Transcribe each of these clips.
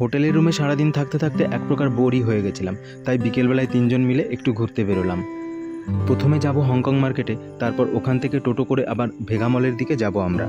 হোটেলের রুমে সারাদিন থাকতে থাকতে এক প্রকার বোরই হয়ে গেছিলাম, তাই বিকেলবেলায় তিনজন মিলে একটু ঘুরতে বেরোলাম। প্রথমে যাব হংকং মার্কেটে, তারপর ওখান থেকে টোটো করে আবার ভেগামলের দিকে যাব আমরা।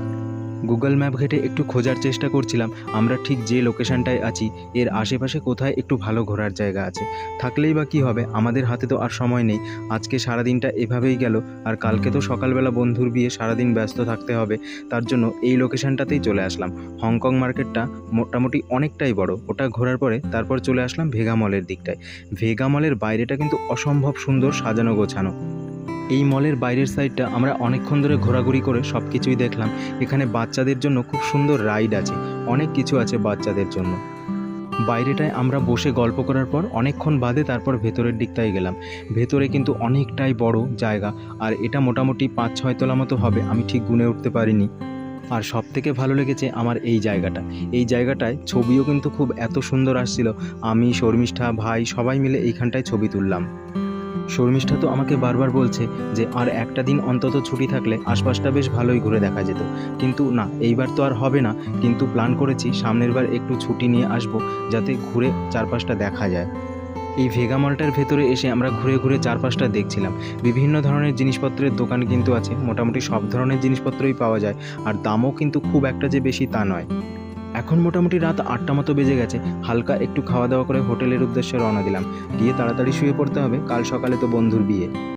গুগল ম্যাপ ঘেটে একটু খোঁজার চেষ্টা করছিলাম। আমরা ঠিক যে লোকেশনটায় আছি, এর আশেপাশে কোথায় একটু ভালো ঘোরার জায়গা আছে। থাকলেই বা কী হবে, আমাদের হাতে তো আর সময় নেই। আজকে সারাদিনটা এভাবেই গেল, আর কালকে তো সকালবেলা বন্ধুর বিয়ে, সারাদিন ব্যস্ত থাকতে হবে। তার জন্য এই লোকেশনটাতেই চলে আসলাম। হংকং মার্কেটটা মোটামুটি অনেকটাই বড়। ওটা ঘোরার পরে তারপর চলে আসলাম ভেগা মলের দিকটায়। ভেগা মলের বাইরেটা কিন্তু অসম্ভব সুন্দর সাজানো গোছানো এই মলের বাইরের সাইডটা আমরা অনেকক্ষণ ধরে ঘোরাঘুরি করে সব কিছুই দেখলাম। এখানে বাচ্চাদের জন্য খুব সুন্দর রাইড আছে। অনেক কিছু আছে বাচ্চাদের জন্য। বাইরেটায় আমরা বসে গল্প করার পর অনেকক্ষণ বাদে তারপর ভেতরের দিকটায় গেলাম। ভেতরে কিন্তু অনেকটাই বড় জায়গা। আর এটা মোটামুটি পাঁচ ছয় তলা মতো হবে, আমি ঠিক গুনে উঠতে পারিনি। আর সব থেকে ভালো লেগেছে আমার এই জায়গাটা। এই জায়গাটায় ছবিও কিন্তু খুব এত সুন্দর আসছিল। আমি, শর্মিষ্ঠা, ভাই সবাই মিলে এইখানটায় ছবি তুললাম। শর্মিষ্ঠা তো আমাকে বারবার বলছে যে আর একটা দিন অন্তত ছুটি থাকলে আশপাশটা বেশ ভালোই ঘুরে দেখা যেত। কিন্তু না, এইবার তো আর হবে না। কিন্তু প্ল্যান করেছি সামনের বার একটু ছুটি নিয়ে আসব যাতে ঘুরে চারপাশটা দেখা যায়। এই ভেগা মলটার ভেতরে এসে আমরা ঘুরে ঘুরে চারপাশটা দেখছিলাম। বিভিন্ন ধরনের জিনিসপত্রের দোকান কিন্তু আছে। মোটামুটি সব ধরনের জিনিসপত্রই পাওয়া যায়। আর দামও কিন্তু খুব একটা যে বেশি তা নয়। এখন মোটামুটি রাত আটটা মতো বেজে গেছে। হালকা একটু খাওয়া দাওয়া করে হোটেলের উদ্দেশ্যে রওনা দিলাম। গিয়ে তাড়াতাড়ি শুয়ে পড়তে হবে। কাল সকালে তো বন্ধুর বিয়ে।